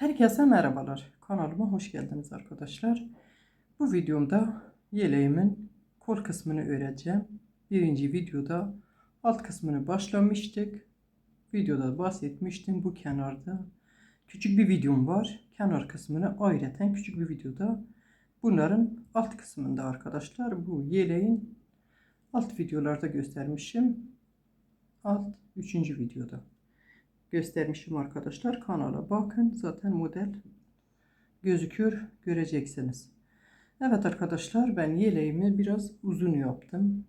Herkese merhabalar. Kanalıma hoş geldiniz arkadaşlar. Bu videomda yeleğimin kol kısmını öreceğim. Birinci videoda alt kısmını başlamıştık. Videoda bahsetmiştim bu kenarda. Küçük bir videom var. Kenar kısmını ayrıten küçük bir videoda. Bunların alt kısmında arkadaşlar bu yeleğin alt videolarda göstermişim. Alt üçüncü videoda göstermişim arkadaşlar. Kanala bakın. Zaten model gözüküyor. Göreceksiniz. Evet arkadaşlar ben yeleğimi biraz uzun yaptım.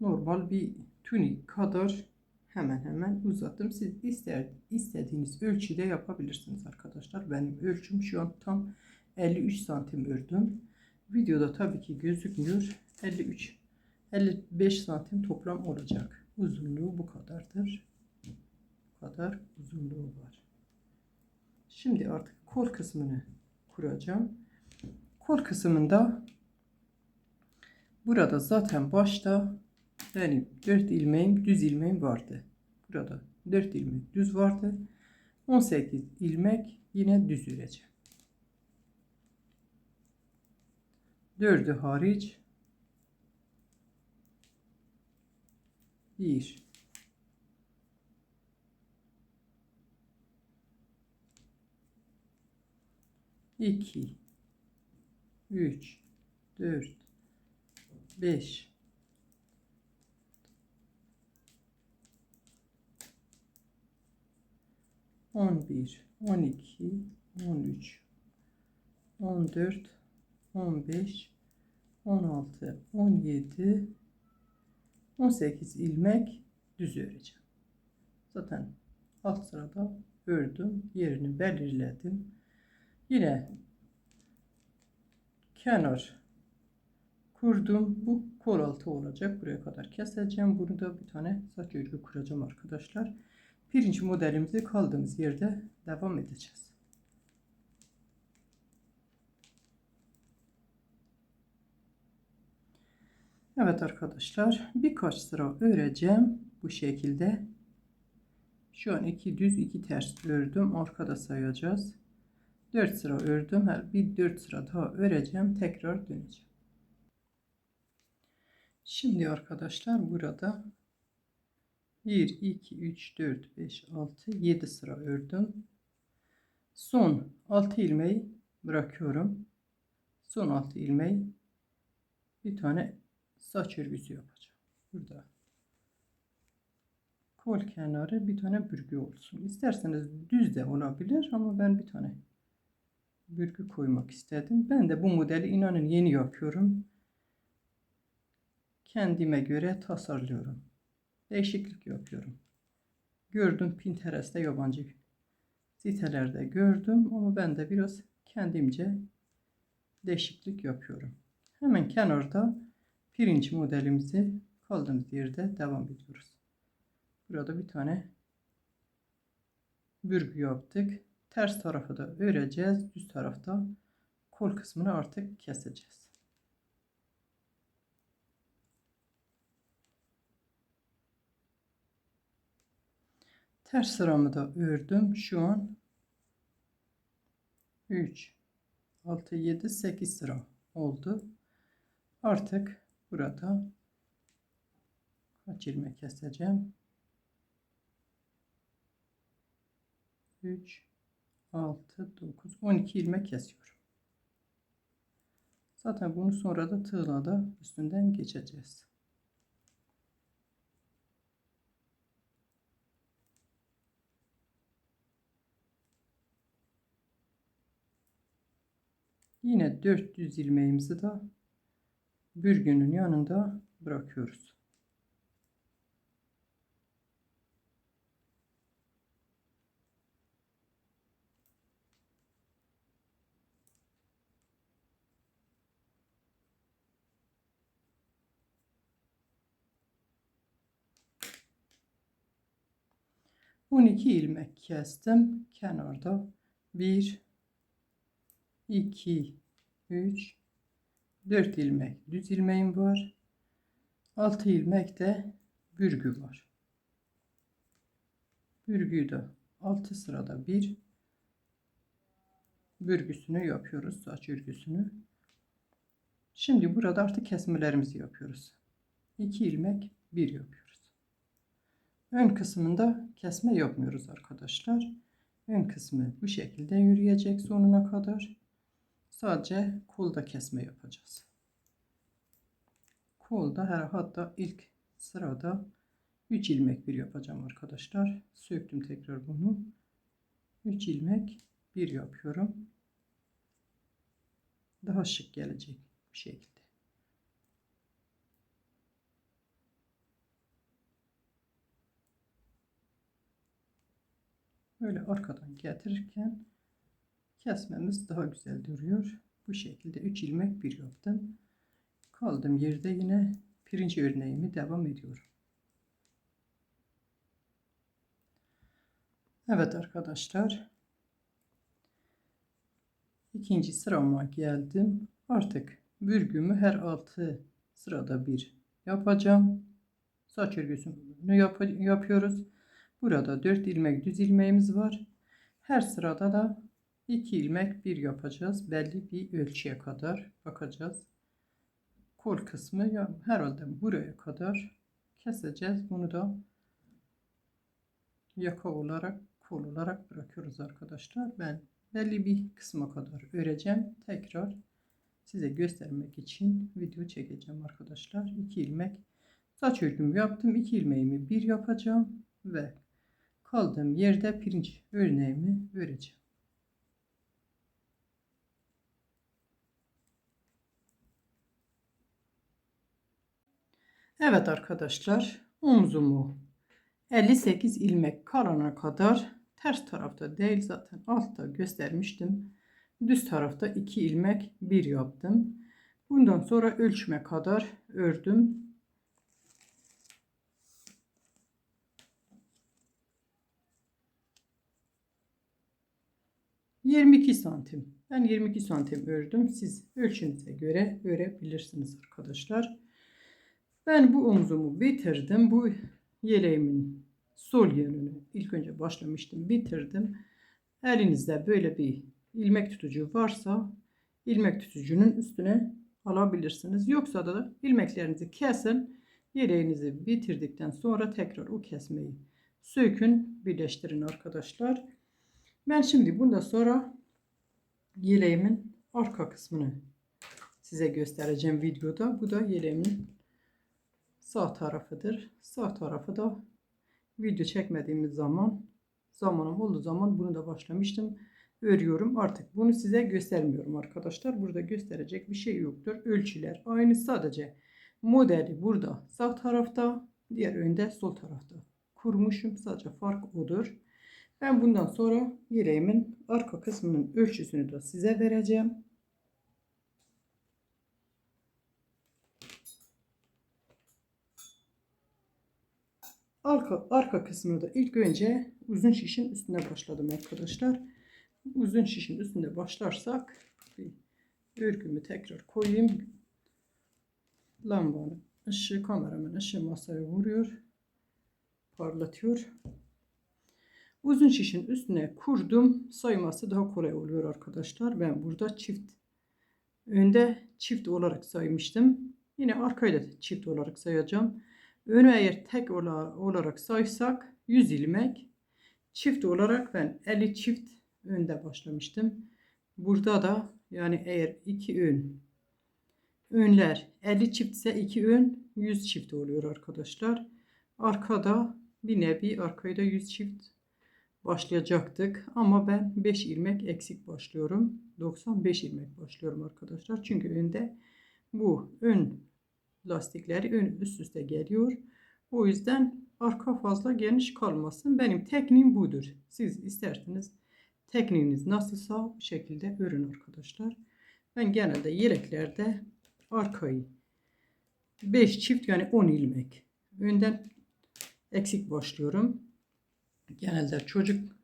Normal bir tunik kadar hemen hemen uzattım. Siz ister, istediğiniz ölçüde yapabilirsiniz arkadaşlar. Benim ölçüm şu an tam 53 santim ördüm. Videoda tabii ki gözükmüyor. 53 55 santim toplam olacak. Uzunluğu bu kadardır kadar uzunluğu var. Şimdi artık kol kısmını kuracağım. Kol kısmında burada zaten başta benim 4 ilmeğim düz ilmeğim vardı. Burada 4 ilmek düz vardı. 18 ilmek yine düz öreceğim. 4'ü hariç 1 2 3 4 5 11 12 13 14 15 16 17 18 ilmek düz öreceğim. Zaten alt sırada ördüm. Yerini belirledim. Yine kenar kurdum. Bu kol altı olacak. Buraya kadar keseceğim. Bunu da bir tane saç örgü kuracağım arkadaşlar. Birinci modelimizi kaldığımız yerde devam edeceğiz. Evet arkadaşlar birkaç sıra öreceğim bu şekilde. Şu an iki düz iki ters ördüm. Arkada sayacağız. 4 sıra ördüm. Her bir 4 sıra daha öreceğim. Tekrar döneceğim. Şimdi arkadaşlar burada 1, 2, 3, 4, 5, 6, 7 sıra ördüm. Son 6 ilmeği bırakıyorum. Son 6 ilmeği bir tane saç örgüsü yapacağım. Burada kol kenarı bir tane bürgü olsun. İsterseniz düz de olabilir ama ben bir tane bürgü koymak istedim. Ben de bu modeli inanın yeni yapıyorum. Kendime göre tasarlıyorum. Değişiklik yapıyorum. Gördüm Pinterest'te yabancı sitelerde gördüm ama ben de biraz kendimce değişiklik yapıyorum. Hemen kenarda birinci modelimizi kaldığımız yerde devam ediyoruz. Burada bir tane bürgü yaptık. Ters tarafı da öreceğiz. Düz tarafta kol kısmını artık keseceğiz. Ters sıramı da ördüm. Şu an 3 6 7 8 sıra oldu. Artık burada kaç ilmek keseceğim? 3 6, 9, 12 ilmek kesiyorum. Zaten bunu sonra da tığla da üstünden geçeceğiz. Yine 400 ilmeğimizi de bürgünün yanında bırakıyoruz. 12 ilmek kestim kenarda 1 2 3 4 ilmek düz ilmeğim var 6 ilmek de bürgü var bürgüyü de 6 sırada 1 bürgüsünü yapıyoruz. Saç örgüsünü. Şimdi burada artık kesmelerimizi yapıyoruz. 2 ilmek 1 yapıyoruz. Ön kısmında kesme yapmıyoruz arkadaşlar. Ön kısmı bu şekilde yürüyecek sonuna kadar. Sadece kolda kesme yapacağız. Kolda her hatta ilk sırada 3 ilmek bir yapacağım arkadaşlar. Söktüm tekrar bunu. 3 ilmek bir yapıyorum. Daha şık gelecek bir şekilde. Böyle arkadan getirirken kesmemiz daha güzel duruyor. Bu şekilde 3 ilmek bir yaptım. Kaldım yerde yine pirinç örneğimi devam ediyorum. Evet arkadaşlar. ikinci sırama geldim. Artık bürgümü her altı sırada bir yapacağım. Saç örgüsünü yap yapıyoruz. Burada 4 ilmek düz ilmeğimiz var. Her sırada da 2 ilmek bir yapacağız. Belli bir ölçüye kadar bakacağız. Kol kısmı herhalde buraya kadar keseceğiz. Bunu da yaka olarak kol olarak bırakıyoruz arkadaşlar. Ben belli bir kısma kadar öreceğim. Tekrar size göstermek için video çekeceğim arkadaşlar. 2 ilmek saç örgümü yaptım. 2 ilmeğimi bir yapacağım ve kaldığım yerde pirinç örneğimi öreceğim. Evet arkadaşlar omzumu 58 ilmek kalana kadar ters tarafta değil zaten altta göstermiştim. Düz tarafta 2 ilmek bir yaptım. Bundan sonra ölçme kadar ördüm. ...22 santim. Ben 22 santim ördüm. Siz ölçünüze göre örebilirsiniz arkadaşlar. Ben bu omzumu bitirdim. Bu yeleğimin sol yönünü ilk önce başlamıştım. Bitirdim. Elinizde böyle bir ilmek tutucu varsa ilmek tutucunun üstüne alabilirsiniz. Yoksa da ilmeklerinizi kesin. Yeleğinizi bitirdikten sonra tekrar o kesmeyi sökün, birleştirin arkadaşlar. Ben şimdi bundan sonra yeleğimin arka kısmını size göstereceğim videoda. Bu da yeleğimin sağ tarafıdır. Sağ tarafı da video çekmediğimiz zaman zamanım olduğu zaman bunu da başlamıştım. Örüyorum. Artık bunu size göstermiyorum arkadaşlar. Burada gösterecek bir şey yoktur. Ölçüler aynı sadece modeli burada sağ tarafta diğer önde sol tarafta kurmuşum. Sadece fark odur. Ben bundan sonra yeleğimin arka kısmının ölçüsünü de size vereceğim. Arka, arka kısmını da ilk önce uzun şişin üstüne başladım arkadaşlar. Uzun şişin üstünde başlarsak örgümü tekrar koyayım. Lambanın ışığı kameramın ışığı masaya vuruyor. Parlatıyor. Uzun şişin üstüne kurdum. Sayması daha kolay oluyor arkadaşlar. Ben burada çift önde çift olarak saymıştım. Yine arkayı da çift olarak sayacağım. Önü eğer tek olarak saysak 100 ilmek. Çift olarak ben 50 çift önde başlamıştım. Burada da yani eğer iki ön önler 50 çift ise iki ön 100 çift oluyor arkadaşlar. Arkada bir nevi arkaya da 100 çift başlayacaktık. Ama ben 5 ilmek eksik başlıyorum. 95 ilmek başlıyorum arkadaşlar. Çünkü önde bu ön lastikleri ön üst üste geliyor. O yüzden arka fazla geniş kalmasın. Benim tekniğim budur. Siz isterseniz tekniğiniz nasılsa bu şekilde örün arkadaşlar. Ben genelde yeleklerde arkayı 5 çift yani 10 ilmek önden eksik başlıyorum. Genelde çocuk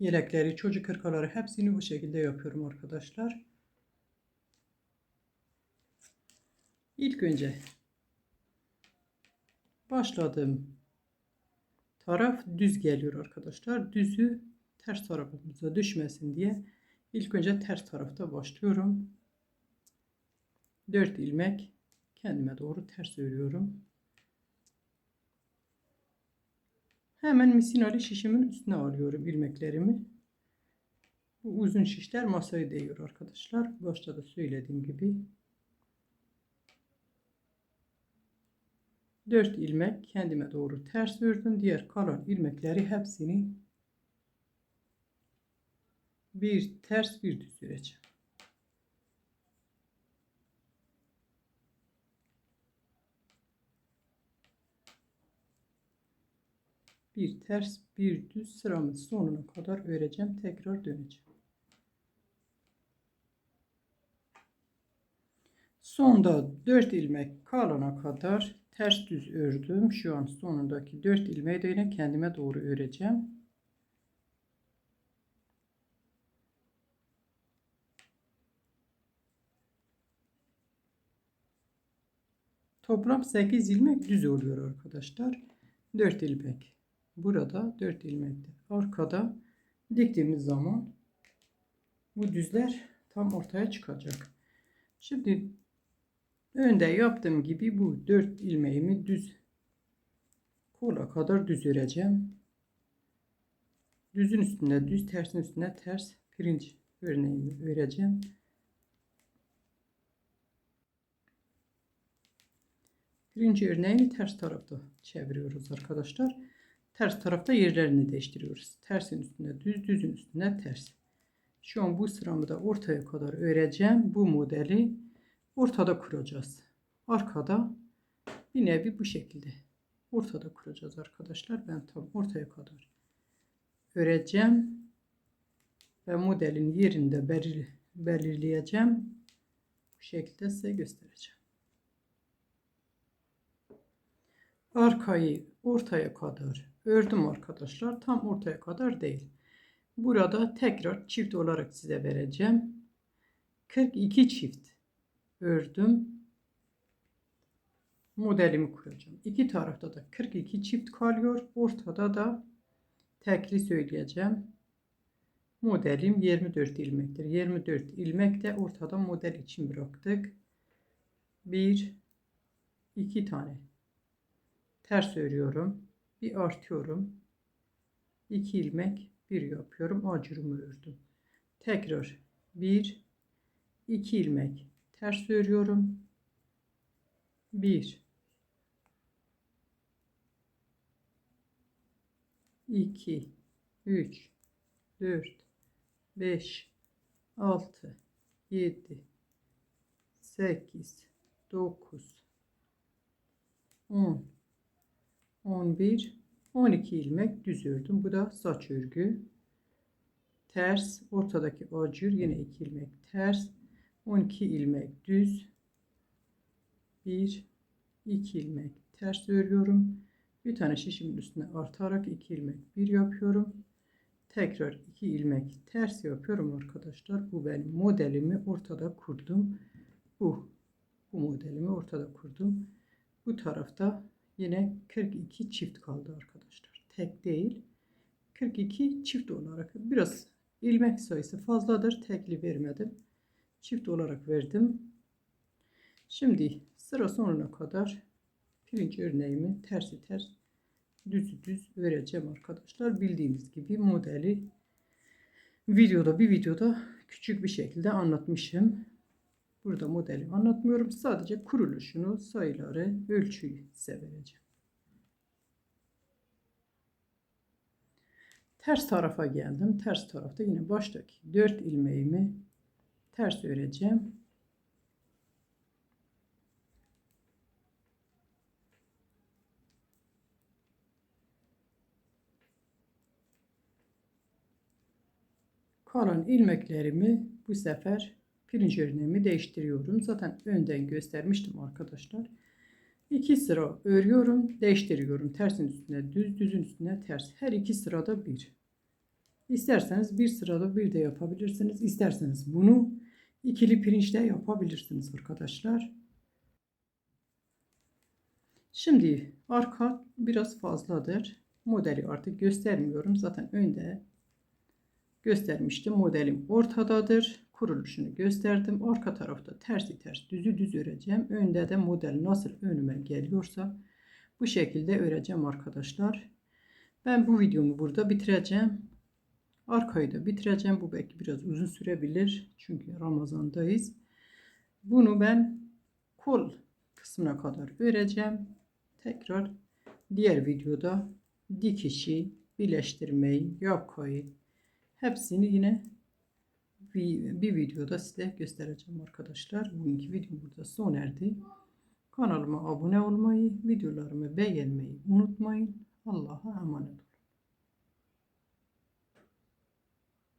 yelekleri, çocuk hırkaları hepsini bu şekilde yapıyorum arkadaşlar. İlk önce başladığım taraf düz geliyor arkadaşlar. Düzü ters tarafımıza düşmesin diye İlk önce ters tarafta başlıyorum. 4 ilmek kendime doğru ters örüyorum. Hemen misinali şişimin üstüne alıyorum ilmeklerimi. Bu uzun şişler masaya değiyor arkadaşlar. Başta da söylediğim gibi. 4 ilmek kendime doğru ters ördüm. Diğer kalan ilmekleri hepsini bir ters bir düz öreceğim. Bir ters bir düz sıramın sonuna kadar öreceğim. Tekrar döneceğim. Sonda 4 ilmek kalana kadar ters düz ördüm. Şu an sonundaki 4 ilmeği de yine kendime doğru öreceğim. Toplam 8 ilmek düz oluyor arkadaşlar. 4 ilmek. Burada 4 ilmekte. Arkada diktiğimiz zaman bu düzler tam ortaya çıkacak. Şimdi önde yaptığım gibi bu 4 ilmeğimi düz kola kadar düz öreceğim. Düzün üstünde düz, tersin üstüne ters pirinç örneğimi öreceğim. Birinci örneğini ters tarafta çeviriyoruz arkadaşlar. Ters tarafta yerlerini değiştiriyoruz. Tersin üstüne düz, düzün üstüne ters. Şu an bu sıramı da ortaya kadar öreceğim. Bu modeli ortada kuracağız. Arkada bir nevi bu şekilde ortada kuracağız arkadaşlar. Ben tam ortaya kadar öreceğim ve modelin yerinde belir belirleyeceğim. Bu şekilde size göstereceğim. Arkayı ortaya kadar ördüm arkadaşlar. Tam ortaya kadar değil. Burada tekrar çift olarak size vereceğim. 42 çift ördüm. Modelimi kuracağım. İki tarafta da 42 çift kalıyor. Ortada da tekli söyleyeceğim. Modelim 24 ilmektir. 24 ilmek de ortada model için bıraktık. 1 2 tane ters örüyorum. Bir artıyorum. 2 ilmek bir yapıyorum. Acırımı ördüm. Tekrar 1 2 ilmek ters örüyorum. 1 2 3 4 5 6 7 8 9 10 11 12 ilmek düz ördüm. Bu da saç örgü. Ters ortadaki acır yine 2 ilmek ters 12 ilmek düz 1 2 ilmek ters örüyorum. Bir tane şişimin üstüne artarak 2 ilmek bir yapıyorum. Tekrar 2 ilmek ters yapıyorum arkadaşlar. Bu benim modelimi ortada kurdum. Bu bu modelimi ortada kurdum. Bu tarafta Yine 42 çift kaldı arkadaşlar. Tek değil. 42 çift olarak biraz ilmek sayısı fazladır. Tekli vermedim. Çift olarak verdim. Şimdi sıra sonuna kadar pirinç örneğimi tersi ters düz düz vereceğim arkadaşlar. Bildiğiniz gibi modeli videoda bir videoda küçük bir şekilde anlatmışım. Burada modeli anlatmıyorum. Sadece kuruluşunu, sayıları, ölçüyü size vereceğim. Ters tarafa geldim. Ters tarafta yine baştaki 4 ilmeğimi ters öreceğim. Kalan ilmeklerimi bu sefer pirinç örneğimi değiştiriyorum. Zaten önden göstermiştim arkadaşlar. İki sıra örüyorum, değiştiriyorum. Tersin üstüne düz, düzün üstüne ters. Her iki sırada bir. İsterseniz bir sırada bir de yapabilirsiniz. İsterseniz bunu ikili pirinçle yapabilirsiniz arkadaşlar. Şimdi arka biraz fazladır. Modeli artık göstermiyorum. Zaten önde göstermiştim. Modelim ortadadır. Kuruluşunu gösterdim. Arka tarafta tersi ters düzü düz öreceğim. Önde de model nasıl önüme geliyorsa bu şekilde öreceğim arkadaşlar. Ben bu videomu burada bitireceğim. Arkayı da bitireceğim. Bu belki biraz uzun sürebilir. Çünkü Ramazan'dayız. Bunu ben kol kısmına kadar öreceğim. Tekrar diğer videoda dikişi, birleştirmeyi, yakayı hepsini yine bir, bir videoda size göstereceğim arkadaşlar. Bugünkü videom burada sona erdi. Kanalıma abone olmayı, videolarımı beğenmeyi unutmayın. Allah'a emanet olun.